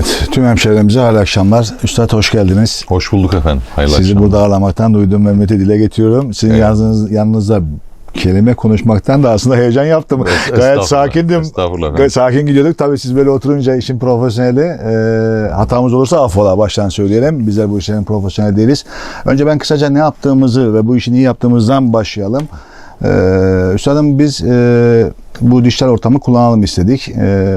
Evet, tüm hemşehrilerimize hayırlı akşamlar. Üstad hoş geldiniz. Hoş bulduk efendim. Hayırlı Sizi akşamlar. burada ağırlamaktan duyduğum memnuniyeti dile getiriyorum. Sizin Evet. yanınız, yanınızda kelime konuşmaktan da aslında heyecan yaptım. Es- Gayet sakindim. estağfurullah sakin gidiyorduk. Tabii siz böyle oturunca işin profesyoneli e, hatamız olursa affola baştan söyleyelim. Bizler bu işlerin profesyonel değiliz. Önce ben kısaca ne yaptığımızı ve bu işi iyi yaptığımızdan başlayalım. Ee, üstadım biz e, bu dijital ortamı kullanalım istedik. Ee,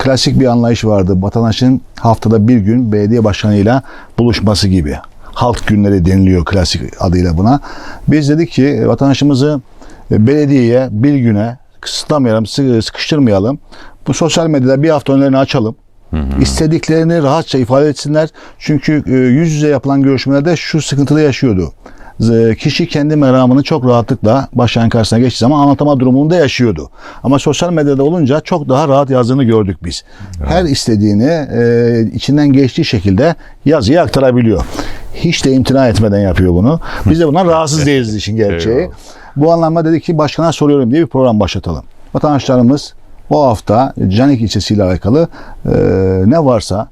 klasik bir anlayış vardı. Vatandaşın haftada bir gün belediye başkanıyla buluşması gibi. Halk günleri deniliyor klasik adıyla buna. Biz dedik ki vatandaşımızı e, belediyeye bir güne kısıtlamayalım, sı- sıkıştırmayalım. Bu sosyal medyada bir hafta önlerini açalım. İstediklerini rahatça ifade etsinler. Çünkü e, yüz yüze yapılan görüşmelerde şu sıkıntıda yaşıyordu. Z- Kişi kendi meramını çok rahatlıkla başkanın karşısına geçtiği zaman anlatama durumunda yaşıyordu. Ama sosyal medyada olunca çok daha rahat yazdığını gördük biz. Her istediğini e, içinden geçtiği şekilde yazıya aktarabiliyor. Hiç de imtina etmeden yapıyor bunu. Biz de bundan rahatsız değiliz işin gerçeği. Eyvallah. Bu anlamda dedik ki başkana soruyorum diye bir program başlatalım. Vatandaşlarımız bu hafta Canik ilçesiyle alakalı e, ne varsa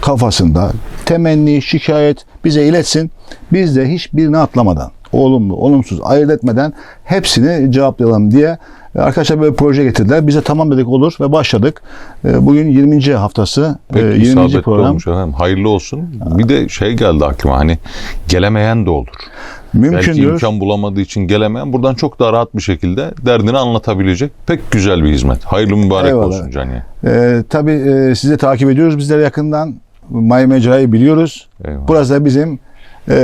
kafasında temenni, şikayet bize iletsin. Biz de hiçbirini atlamadan, olumlu, olumsuz ayırt etmeden hepsini cevaplayalım diye arkadaşlar böyle proje getirdiler. Bize tamam dedik olur ve başladık. E, Bugün 20. haftası, e, Pek 20. isabetli program. olmuş efendim. Hayırlı olsun. Bir de şey geldi aklıma hani gelemeyen de olur. Belki Mümkündür. imkan bulamadığı için gelemeyen buradan çok daha rahat bir şekilde derdini anlatabilecek pek güzel bir hizmet. Hayırlı mübarek Eyvallah. olsun Caniye. E, tabii e, sizi takip ediyoruz bizler yakından. May Mecra'yı biliyoruz. Eyvallah. Burası da bizim e,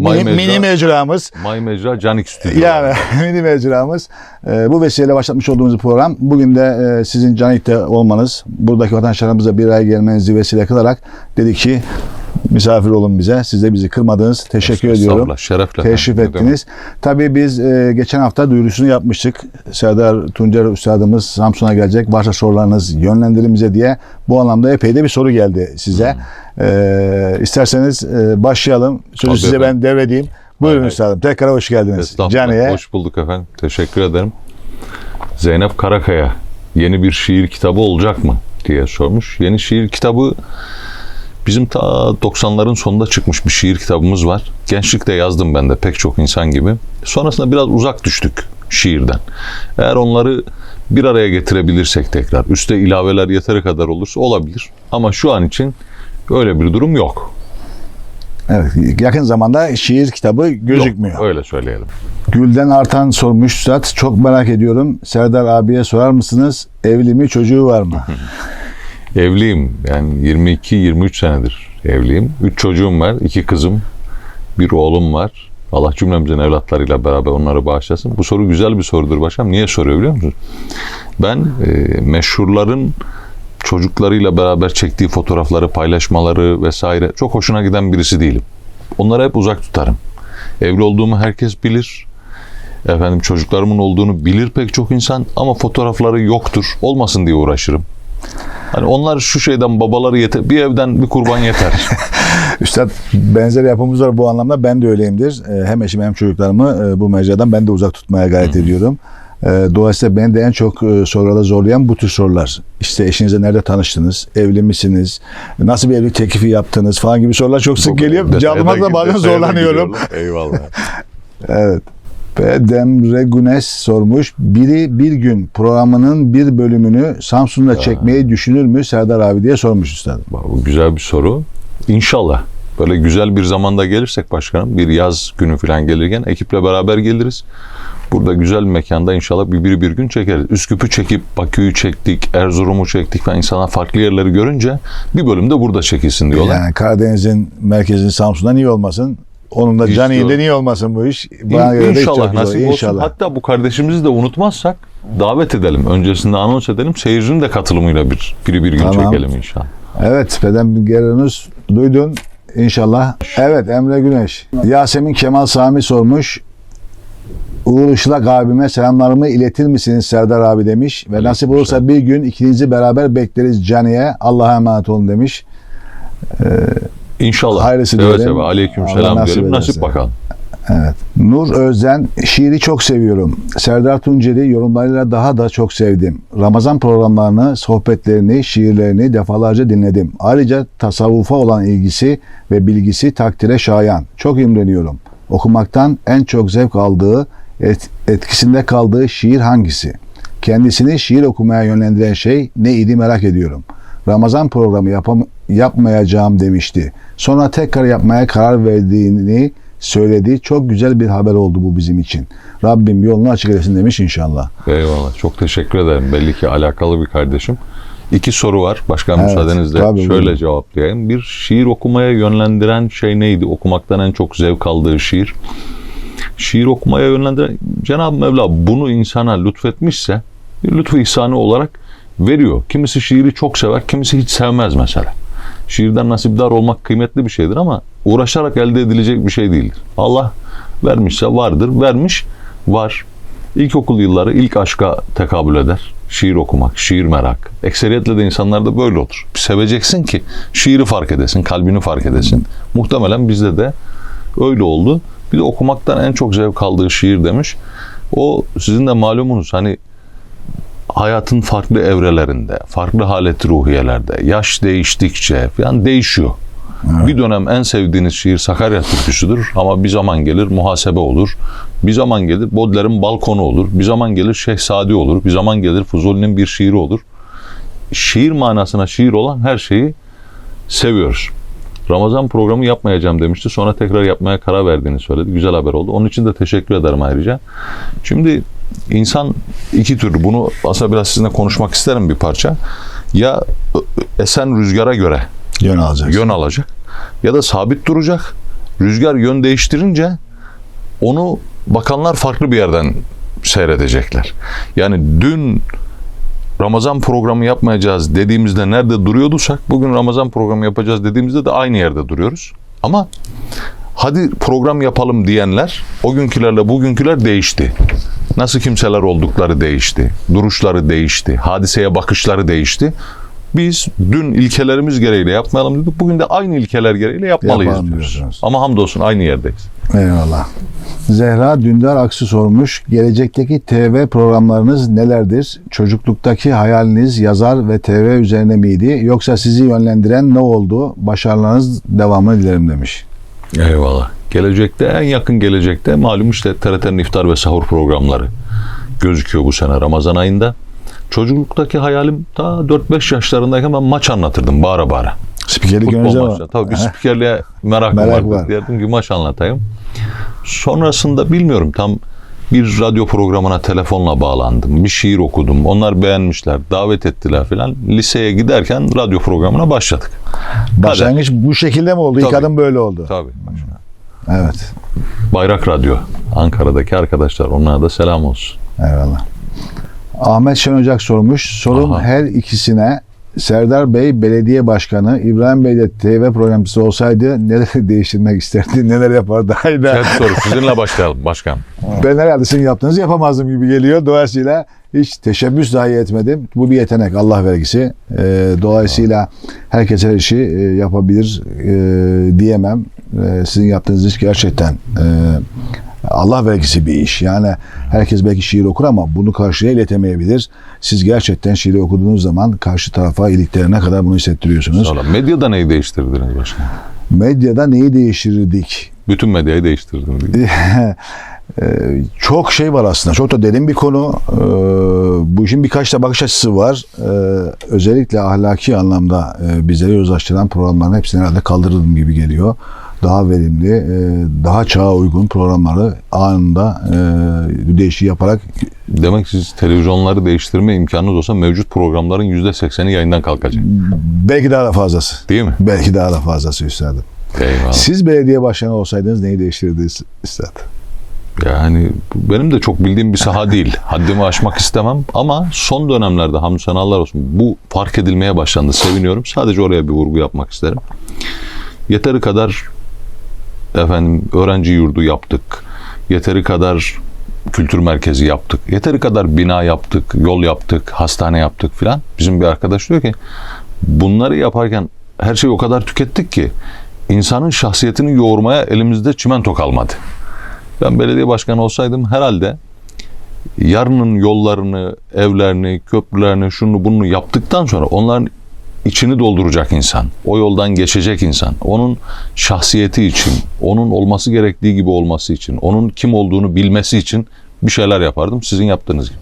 mini, Mecra- mini mecramız. May Mecra Canik Stüdyo. Yani mini mecramız. E, bu vesileyle başlatmış olduğumuz program. Bugün de e, sizin Canik'te olmanız, buradaki vatandaşlarımıza bir araya gelmenizi vesile kılarak dedik ki misafir olun bize. Siz de bizi kırmadınız. Teşekkür ediyorum. Estağfurullah, Şerefle. Teşrif efendim. Ettiniz. Tabii biz e, geçen hafta duyurusunu yapmıştık. Serdar Tuncer Üstadımız Samsun'a gelecek. Varsa sorularınız yönlendirin bize diye. Bu anlamda epey de bir soru geldi size. E, isterseniz e, başlayalım. Sözü Tabii size efendim. ben devredeyim. Buyurun Hay hay. Üstadım. Tekrar hoş geldiniz. Caniye. Hoş bulduk efendim. Teşekkür ederim. Zeynep Karakaya yeni bir şiir kitabı olacak mı diye sormuş. Yeni şiir kitabı bizim ta 90'ların sonunda çıkmış bir şiir kitabımız var. Gençlikte yazdım ben de pek çok insan gibi. Sonrasında biraz uzak düştük şiirden. Eğer onları bir araya getirebilirsek tekrar, üste ilaveler yeteri kadar olursa olabilir. Ama şu an için öyle bir durum yok. Evet, yakın zamanda şiir kitabı gözükmüyor. Yok, öyle söyleyelim. Gülden Artan sormuş Üstad. Çok merak ediyorum. Serdar abiye sorar mısınız? Evli mi çocuğu var mı? Evliyim. Yani 22-23 senedir evliyim. 3 çocuğum var. 2 kızım. Bir oğlum var. Allah cümlemizin evlatlarıyla beraber onları bağışlasın. Bu soru güzel bir sorudur başkanım. Niye soruyor biliyor musunuz? Ben e, meşhurların çocuklarıyla beraber çektiği fotoğrafları, paylaşmaları vesaire çok hoşuna giden birisi değilim. Onları hep uzak tutarım. Evli olduğumu herkes bilir. Efendim çocuklarımın olduğunu bilir pek çok insan ama fotoğrafları yoktur. Olmasın diye uğraşırım. Hani onlar şu şeyden babaları yeter. Bir evden bir kurban yeter. Üstad benzer yapımız var bu anlamda. Ben de öyleyimdir. Ee, Hem eşimi hem çocuklarımı e, bu mecradan ben de uzak tutmaya gayret ediyorum. Ee, Dolayısıyla beni de en çok e, sorularda zorlayan bu tür sorular. İşte eşinizle nerede tanıştınız? Evli misiniz? Nasıl bir evlilik teklifi yaptınız? Falan gibi sorular çok sık geliyor. Cevaplamakta bazen zorlanıyorum. Eyvallah. Evet. Ve Demre Güneş sormuş. Biri bir gün programının bir bölümünü Samsun'da çekmeyi düşünür mü Serdar abi diye sormuş üstadım. Bu güzel bir soru. İnşallah. Böyle güzel bir zamanda gelirsek başkanım bir yaz günü falan gelirken ekiple beraber geliriz. Burada güzel bir mekanda inşallah bir, bir, bir gün çekeriz. Üsküp'ü çekip Bakü'yü çektik, Erzurum'u çektik falan insanlar farklı yerleri görünce bir bölüm de burada çekilsin diyorlar. Yani Karadeniz'in merkezini Samsun'dan iyi olmasın. Onun da. Cani'den iyi olmasın bu iş. Bana İn- göre İnşallah nasip olsun. İnşallah. Hatta bu kardeşimizi de unutmazsak davet edelim. Öncesinde anons edelim. Seyircinin de katılımıyla bir biri bir gün Tamam. çekelim inşallah. Evet Peden Gerenus duydun inşallah. Evet Emre Güneş. Yasemin Kemal Sami sormuş. Uğur Işılak abime selamlarımı iletir misiniz Serdar abi demiş. Ve nasip olursa bir gün ikinizi beraber bekleriz Cani'ye. Allah'a emanet olun demiş. İnşallah. Hayırlısı seve diyelim. seve. Aleyküm Allah selam nasip diyelim. Nasip bakalım. Evet. Nur Özden, şiiri çok seviyorum. Serdar Tunceli yorumlarıyla daha da çok sevdim. Ramazan programlarını, sohbetlerini, şiirlerini defalarca dinledim. Ayrıca tasavvufa olan ilgisi ve bilgisi takdire şayan. Çok imreniyorum. Okumaktan en çok zevk aldığı, et- etkisinde kaldığı şiir hangisi? Kendisini şiir okumaya yönlendiren şey ne idi merak ediyorum. Ramazan programı yapam- yapmayacağım demişti. Sonra tekrar yapmaya karar verdiğini söyledi. Çok güzel bir haber oldu bu bizim için. Rabbim yolunu açık etsin demiş inşallah. Eyvallah. Çok teşekkür ederim. Belli ki alakalı bir kardeşim. İki soru var. Başkan Evet, müsaadenizle tabii, şöyle buyurun. cevaplayayım. Bir şiir okumaya yönlendiren şey neydi? Okumaktan en çok zevk aldığı şiir. Şiir okumaya yönlendiren Cenab-ı Mevla bunu insana lütfetmişse lütfu ihsanı olarak veriyor. Kimisi şiiri çok sever, kimisi hiç sevmez mesela. Şiirden nasipdar olmak kıymetli bir şeydir ama uğraşarak elde edilecek bir şey değildir. Allah vermişse vardır, vermiş var. İlkokul yılları ilk aşka tekabül eder. Şiir okumak, şiir merak. Ekseriyetle de insanlarda böyle olur. Seveceksin ki şiiri fark edesin, kalbini fark edesin. Muhtemelen bizde de öyle oldu. Bir de okumaktan en çok zevk aldığı şiir demiş. O sizin de malumunuz hani hayatın farklı evrelerinde, farklı haleti ruhiyelerde, yaş değiştikçe falan değişiyor. Bir dönem en sevdiğiniz şiir Sakarya türküsüdür ama bir zaman gelir muhasebe olur. Bir zaman gelir Baudelaire'in balkonu olur. Bir zaman gelir Şehzadi olur. Bir zaman gelir Fuzuli'nin bir şiiri olur. Şiir manasına şiir olan her şeyi seviyoruz. Ramazan programı yapmayacağım demişti. Sonra tekrar yapmaya karar verdiğini söyledi. Güzel haber oldu. Onun için de teşekkür ederim ayrıca. Şimdi insan iki türlü. Bunu aslında biraz sizinle konuşmak isterim bir parça. Ya esen rüzgara göre Yön alacak. yön alacak ya da sabit duracak. Rüzgar yön değiştirince onu bakanlar farklı bir yerden seyredecekler. Yani dün Ramazan programı yapmayacağız dediğimizde nerede duruyorduysak bugün Ramazan programı yapacağız dediğimizde de aynı yerde duruyoruz. Ama hadi program yapalım diyenler o günkülerle bugünküler değişti. Nasıl kimseler oldukları değişti. Duruşları değişti. Hadiseye bakışları değişti. Biz dün ilkelerimiz gereğiyle yapmayalım dedik. Bugün de aynı ilkeler gereğiyle yapmalıyız Yapalım diyoruz. diyorsunuz. Ama hamdolsun aynı yerdeyiz. Eyvallah. Zehra Dündar Aksu sormuş. Gelecekteki TV programlarınız nelerdir? Çocukluktaki hayaliniz yazar ve TV üzerine miydi? Yoksa sizi yönlendiren ne oldu? Başarılarınız devamını dilerim demiş. Eyvallah. Gelecekte en yakın gelecekte malum işte TRT'nin iftar ve sahur programları gözüküyor bu sene Ramazan ayında. Çocukluktaki hayalim ta 4-5 yaşlarındayken ben maç anlatırdım bağıra bağıra. Spikerlik Futbol önce maçları. Tabii bir spikerliğe merakım Merak vardı. var. Derdim ki maç anlatayım. Sonrasında bilmiyorum tam bir radyo programına telefonla bağlandım. Bir şiir okudum. Onlar beğenmişler. Davet ettiler filan. Liseye giderken radyo programına başladık. Başlangıç bu şekilde mi oldu? İlk Tabii. adım böyle oldu. Tabii. Evet. Bayrak Radyo. Ankara'daki arkadaşlar. Onlara da selam olsun. Eyvallah. Ahmet Şen Ocak sormuş. Sorum Aha. her ikisine Serdar Bey belediye başkanı, İbrahim Bey de TV programcısı olsaydı neler değiştirmek isterdi, neler yapardı? Hayda. Evet soru sizinle başlayalım başkan. Ben herhalde sizin yaptığınızı yapamazdım gibi geliyor. Dolayısıyla hiç teşebbüs dahi etmedim. Bu bir yetenek, Allah vergisi. Ee, dolayısıyla herkes her işi e, yapabilir e, diyemem. E, sizin yaptığınız iş gerçekten e, Allah vergisi bir iş. Yani herkes belki şiir okur ama bunu karşıya iletemeyebilir. Siz gerçekten şiiri okuduğunuz zaman karşı tarafa iliklerine kadar bunu hissettiriyorsunuz. Sonra medyada neyi değiştirdiniz başkan? Medyada neyi değiştirirdik? Bütün medyayı değiştirdiniz. Ee, çok şey var aslında. Çok da derin bir konu. Bu işin birkaç da bakış açısı var. Özellikle ahlaki anlamda bizleri uzlaştıran programların hepsini herhalde kaldırırım gibi geliyor. Daha verimli, e, daha çağa uygun programları anında e, değişik yaparak Demek siz televizyonları değiştirme imkanınız olsa mevcut programların %80'i yayından kalkacak. belki daha da fazlası. Değil mi? Belki daha da fazlası üstadım. Eyvallah. Siz belediye başkanı olsaydınız neyi değiştirirdiniz üstad? Yani benim de çok bildiğim bir saha değil. Haddimi aşmak istemem ama son dönemlerde hamdü senalar olsun bu fark edilmeye başlandı. Seviniyorum. Sadece oraya bir vurgu yapmak isterim. Yeteri kadar efendim öğrenci yurdu yaptık. Yeteri kadar kültür merkezi yaptık. Yeteri kadar bina yaptık, yol yaptık, hastane yaptık filan. Bizim bir arkadaş diyor ki bunları yaparken her şeyi o kadar tükettik ki insanın şahsiyetini yoğurmaya elimizde çimento kalmadı. Ben belediye başkanı olsaydım herhalde yarının yollarını, evlerini, köprülerini, şunu bunu yaptıktan sonra onların içini dolduracak insan, o yoldan geçecek insan, onun şahsiyeti için, onun olması gerektiği gibi olması için, onun kim olduğunu bilmesi için bir şeyler yapardım sizin yaptığınız gibi.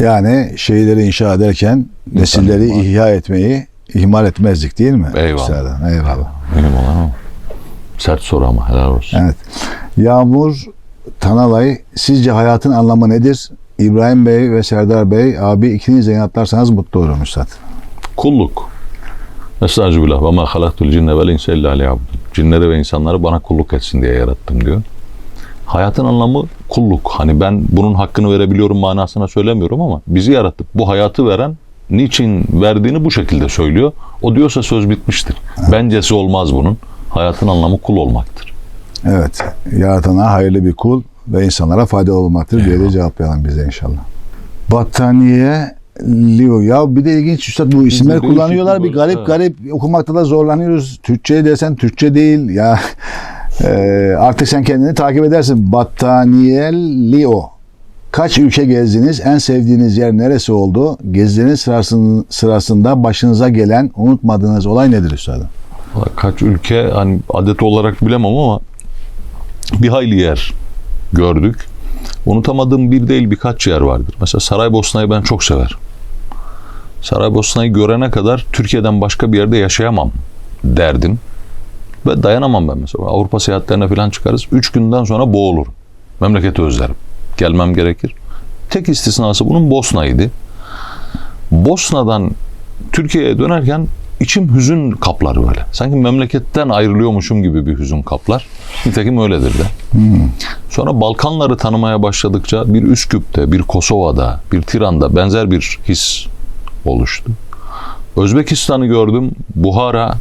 Yani şehirleri inşa ederken nesilleri ihmal. ihya etmeyi ihmal etmezdik değil mi? Eyvallah. Eyvallah. Benim olan o. Sert soru ama helal olsun. Evet. Yağmur Tanalay sizce hayatın anlamı nedir? İbrahim Bey ve Serdar Bey abi ikiniz de yanıtlarsanız mutlu olurum Üstad. Kulluk. Estağfirullah ve ma halaktul cinne vel insa illa liyabudun. Cinleri ve insanları bana kulluk etsin diye yarattım diyor. Hayatın anlamı kulluk. Hani ben bunun hakkını verebiliyorum manasına söylemiyorum ama bizi yaratıp bu hayatı veren niçin verdiğini bu şekilde söylüyor. O diyorsa söz bitmiştir. Bencesi olmaz bunun. Hayatın anlamı kul olmaktır. Evet. Yaratana hayırlı bir kul ve insanlara faydalı olmaktır diye de cevaplayalım bize inşallah. Battaniye Leo. Ya bir de ilginç üstad bu isimler kullanıyorlar. Bir garip evet. garip okumakta da zorlanıyoruz. Türkçe desen Türkçe değil. Ya e, artık sen kendini takip edersin. Battaniye Leo. Kaç ülke gezdiniz? En sevdiğiniz yer neresi oldu? Gezileriniz sırasında, sırasında başınıza gelen unutmadığınız olay nedir üstadım? Kaç ülke hani adet olarak bilemem ama bir hayli yer gördük. Unutamadığım bir değil birkaç yer vardır. Mesela Saraybosna'yı ben çok severim. Saraybosna'yı görene kadar Türkiye'den başka bir yerde yaşayamam derdim. Ve dayanamam ben mesela. Avrupa seyahatlerine falan çıkarız. Üç günden sonra boğulurum. Memleketi özlerim. Gelmem gerekir. Tek istisnası bunun Bosna'ydı. Bosna'dan Türkiye'ye dönerken içim hüzün kaplar böyle. Sanki memleketten ayrılıyormuşum gibi bir hüzün kaplar. Nitekim öyledir de. Sonra Balkanları tanımaya başladıkça bir Üsküp'te, bir Kosova'da, bir Tiran'da benzer bir his oluştu. Özbekistan'ı gördüm. Buhara,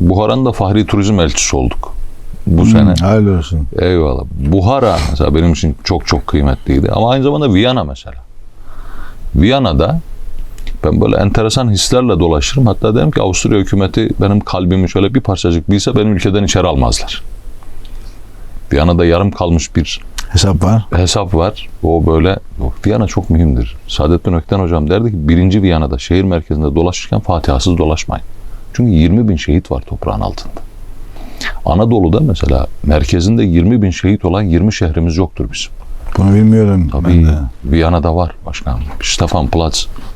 Buhara'nın da Fahri Turizm Elçisi olduk. Bu sene. Hayırlı olsun. Eyvallah. Buhara mesela benim için çok çok kıymetliydi. Ama aynı zamanda Viyana mesela. Viyana'da ben böyle enteresan hislerle dolaşırım. Hatta dedim ki Avusturya hükümeti benim kalbimi şöyle bir parçacık bilse benim ülkeden içeri almazlar. Viyana'da yarım kalmış bir Hesap var. hesap var. O böyle o Viyana çok mühimdir. Saadettin Ökten hocam derdi ki birinci Viyana'da şehir merkezinde dolaşırken Fatihasız dolaşmayın. Çünkü 20 bin şehit var toprağın altında. Anadolu'da mesela merkezinde 20 bin şehit olan 20 şehrimiz yoktur bizim. Bunu bilmiyorum. Tabii. Viyana'da var başkanım. Stefan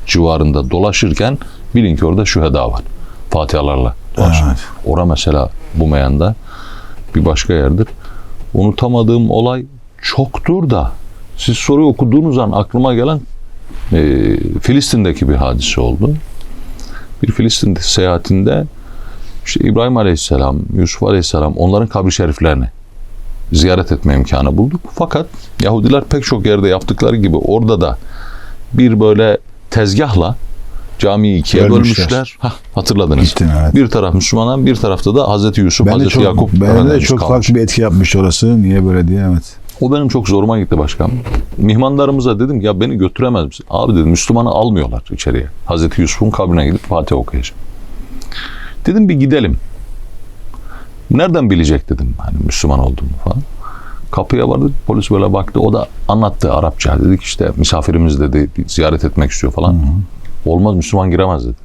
civarında dolaşırken bilin ki orada şüheda var. Fatihalarla dolaşın. Evet. Ora mesela bu meyanda bir başka yerdir. Unutamadığım olay çoktur da siz soruyu okuduğunuz an aklıma gelen e, Filistin'deki bir hadise oldu. Bir Filistin seyahatinde işte İbrahim Aleyhisselam, Yusuf Aleyhisselam onların kabri şeriflerini ziyaret etme imkanı bulduk. Fakat Yahudiler pek çok yerde yaptıkları gibi orada da bir böyle tezgahla camiyi ikiye Bölmüşler. bölmüşler. Hah, hatırladınız. Gittim, evet. Bir taraf Müslümanlar, bir tarafta da Hazreti Yusuf, Ben Hazreti çok, Yakup. ben de çok kalmış. farklı bir etki yapmış orası. Niye böyle diye evet. O benim çok zoruma gitti başkanım. Mihmandarımıza dedim ya beni götüremez misin? Abi dedim Müslümanı almıyorlar içeriye. Hazreti Yusuf'un kabrine gidip Fatih okuyacağım. Dedim bir gidelim. Nereden bilecek dedim hani Müslüman olduğumu falan. Kapıya vardık polis böyle baktı o da anlattı Arapça. Dedik işte misafirimiz dedi ziyaret etmek istiyor falan. Olmaz Müslüman giremez dedi.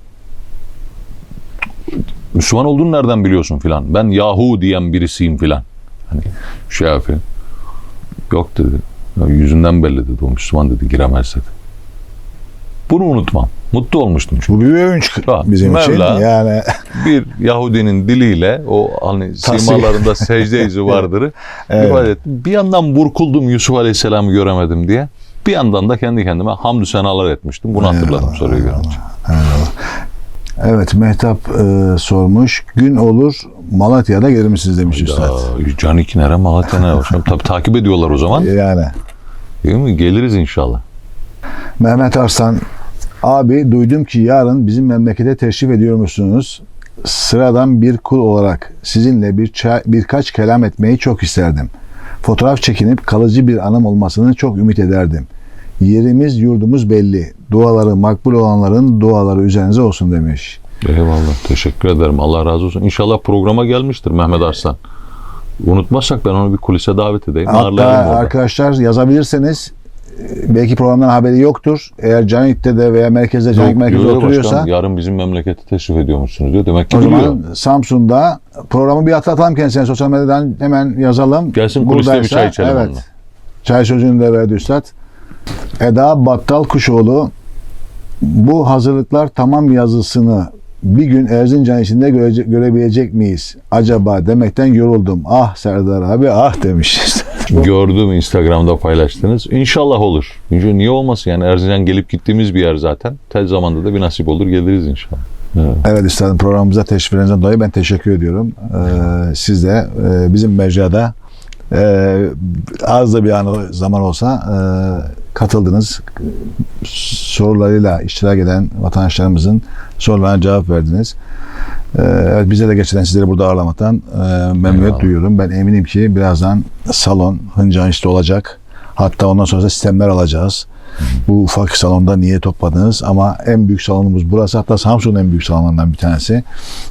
Müslüman olduğunu nereden biliyorsun filan. Ben Yahu diyen birisiyim filan. Hani şey yapıyor. Yok dedi. Ya yüzünden belli dedi. O Müslüman dedi. Giremez dedi. Bunu unutmam. Mutlu olmuştum çünkü. Bu bir övünç bizim Mevla- için. Yani Bir Yahudinin diliyle o hani simalarında secde izi vardır. Evet. Bir yandan burkuldum Yusuf Aleyhisselam'ı göremedim diye. Bir yandan da kendi kendime hamdü senalar etmiştim. Bunu hatırladım Eyvallah, soruyu görünce. evet Mehtap e, sormuş. Gün olur Malatya'da gelir misiniz demiş Üstad. Ya, Canik nere Malatya nere? Hocam Tabii takip ediyorlar o zaman. Yani Değil mi? Geliriz inşallah. Mehmet Arslan abi duydum ki yarın bizim memlekete teşrif ediyormuşsunuz. Sıradan bir kul olarak sizinle bir ça- birkaç kelam etmeyi çok isterdim. Fotoğraf çekinip kalıcı bir anım olmasını çok ümit ederdim. Yerimiz yurdumuz belli. Duaları makbul olanların duaları üzerinize olsun demiş. Eyvallah. Teşekkür ederim. Allah razı olsun. İnşallah programa gelmiştir Mehmet Arslan. unutmazsak ben onu bir kulise davet edeyim. Hatta arkadaşlar yazabilirseniz belki programdan haberi yoktur. Eğer Canik'te de veya merkezde Canik Yok, merkezde diyor oturuyorsa başkan, yarın bizim memlekete teşrif ediyormuşsunuz diyor. Demek ki o biliyor. zaman Samsun'da programı bir atlatalım kendisine. Sosyal medyadan hemen yazalım. Gelsin kuliste bir çay içelim Evet. onunla. Çay sözünü de verdi Üstad. Eda Battal Kuşoğlu bu hazırlıklar tamam yazısını bir gün Erzincan içinde görece- görebilecek miyiz? Acaba demekten yoruldum. Ah Serdar abi ah demiş. Gördüm Instagram'da paylaştınız. İnşallah olur. Çünkü niye olmasın yani Erzincan gelip gittiğimiz bir yer zaten. Tez zamanda da bir nasip olur geliriz inşallah. Evet. Evet üstadım programımıza teşviklerinizden dolayı ben teşekkür ediyorum. Ee, siz de e, bizim mecrada e, az da bir an zaman olsa e, katıldınız. Sorularıyla iştirak eden vatandaşlarımızın sorularına cevap verdiniz. Ee, evet bize de gerçekten sizleri burada ağırlamaktan e, memnuniyet duyuyorum. Ben eminim ki birazdan salon hıncan işte olacak. Hatta ondan sonra da sistemler alacağız. Bu ufak salonda niye topladınız? Ama en büyük salonumuz burası. Hatta Samsun'un en büyük salonlarından bir tanesi.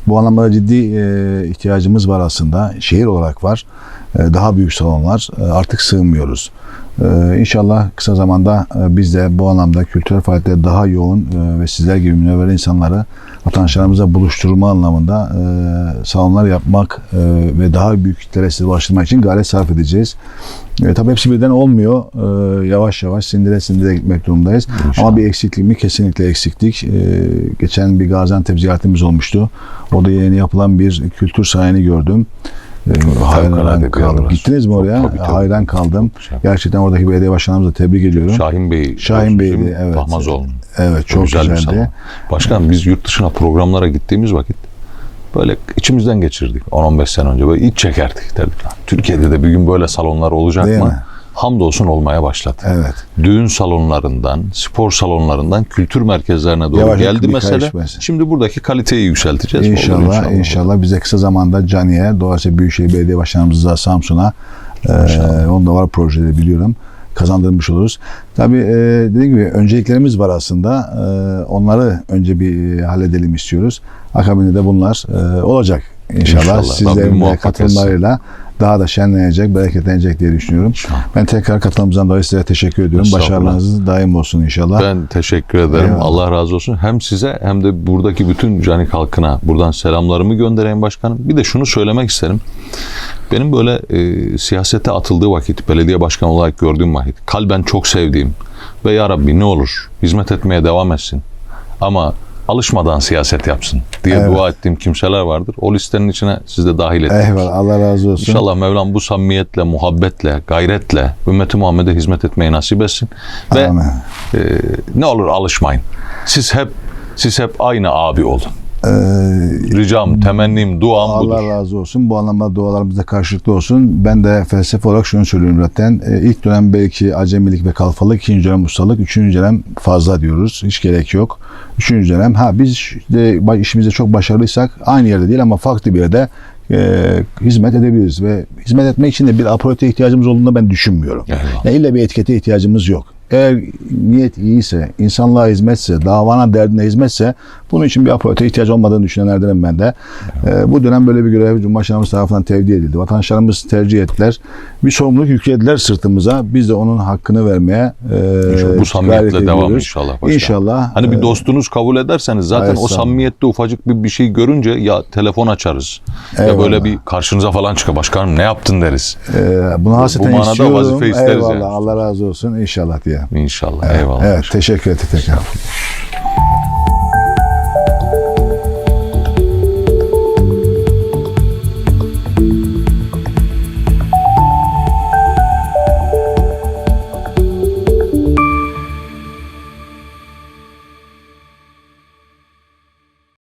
Bu anlamda ciddi e, ihtiyacımız var aslında. Şehir olarak var. E, daha büyük salonlar. E, artık sığmıyoruz. E, inşallah kısa zamanda e, biz de bu anlamda kültürel faaliyetleri daha yoğun e, ve sizler gibi münevver insanları vatandaşlarımıza buluşturma anlamında e, salonlar yapmak e, ve daha büyük kitlere size ulaştırmak için gayret sarf edeceğiz. E, tabii hepsi birden olmuyor. E, yavaş yavaş sindire sindire gitmek durumundayız. İnşallah. Ama bir eksiklik mi? Kesinlikle eksiklik. E, geçen bir Gaziantep ziyaretimiz olmuştu. Orada yeni yapılan bir kültür sahini gördüm. E, hayran kaldım. Gittiniz mi oraya? Tabii, tabii. Hayran kaldım. Güzel. Gerçekten oradaki belediye başkanımızı da tebrik ediyorum. Şahin Bey. Şahin Bey'di, evet. Tahmazoğlu. Evet çok Güzel bir güzeldi. Başkan biz yurt dışına programlara gittiğimiz vakit böyle içimizden geçirdik 10-15 sene önce böyle iç çekerdik dedik. "Lan Türkiye'de de bir gün böyle salonlar olacak Değil mı? mi? Hamdolsun olmaya başladı. Evet. Düğün salonlarından, spor salonlarından kültür merkezlerine doğru Yavaş geldi mesele. Şimdi buradaki kaliteyi yükselteceğiz. Olur İnşallah, inşallah, bize kısa zamanda Cani'ye, Dolayısıyla Büyükşehir Belediye Başkanımızla Samsun'a e, onda var projede biliyorum kazandırmış oluruz. Tabii e, dediğim gibi önceliklerimiz var aslında. E, onları önce bir e, halledelim istiyoruz. Akabinde de bunlar e, olacak inşallah. İnşallah. Sizlerin katılımlarıyla daha da şenlenecek, bereketlenecek diye düşünüyorum. Ben tekrar katılımımızdan dolayı size teşekkür ediyorum. Başarılarınız daim olsun inşallah. Ben teşekkür ederim. Eyvallah. Allah razı olsun. Hem size hem de buradaki bütün Canik halkına buradan selamlarımı göndereyim başkanım. Bir de şunu söylemek isterim. Benim böyle e, siyasete atıldığı vakit, belediye başkanı olarak gördüğüm vakit, kalben çok sevdiğim ve ya Rabbi ne olur hizmet etmeye devam etsin. Ama alışmadan siyaset yapsın diye Evet. dua ettiğim kimseler vardır. O listenin içine siz de dahil ettiniz. Eyvallah. Allah razı olsun. İnşallah Mevlam bu samimiyetle, muhabbetle, gayretle ümmeti Muhammed'e hizmet etmeyi nasip etsin. Ve Amin. e, ne olur alışmayın. Siz hep siz hep aynı abi olun. Ee, Ricam, temennim, duam Allah budur. razı olsun. Bu anlamda dualarımız da karşılıklı olsun. Ben de felsefe olarak şunu söylüyorum zaten. Ee, ilk dönem belki acemilik ve kalfalık, ikinci dönem ustalık, üçüncü dönem fazla diyoruz. Hiç gerek yok. Üçüncü dönem ha biz de işimizde çok başarılıysak aynı yerde değil ama farklı bir yerde e, hizmet edebiliriz ve hizmet etmek için de bir aporete ihtiyacımız olduğunu ben düşünmüyorum. Yani illa bir etikete ihtiyacımız yok. Eğer niyet iyiyse, insanlığa hizmetse, davana derdine hizmetse bunun için bir aporete ihtiyaç olmadığını düşünenlerdenim ben de. Ee, bu dönem böyle bir görev Cumhurbaşkanımız tarafından tevdi edildi. Vatandaşlarımız tercih ettiler. Bir sorumluluk yüklediler sırtımıza. Biz de onun hakkını vermeye e, İnşallah bu samimiyetle devam ediyoruz. inşallah başkan. İnşallah. Hani bir e, dostunuz kabul ederseniz zaten o Estağfurullah. samimiyette ufacık bir, bir şey görünce ya telefon açarız. Ya Eyvallah. böyle bir karşınıza falan çıkar. Başkanım ne yaptın deriz. e, bunu hasreten manada istiyorum. vazife isteriz Eyvallah. yani. Allah razı olsun. İnşallah diye. İnşallah. Eyvallah. Evet. Teşekkür ettik tekrar.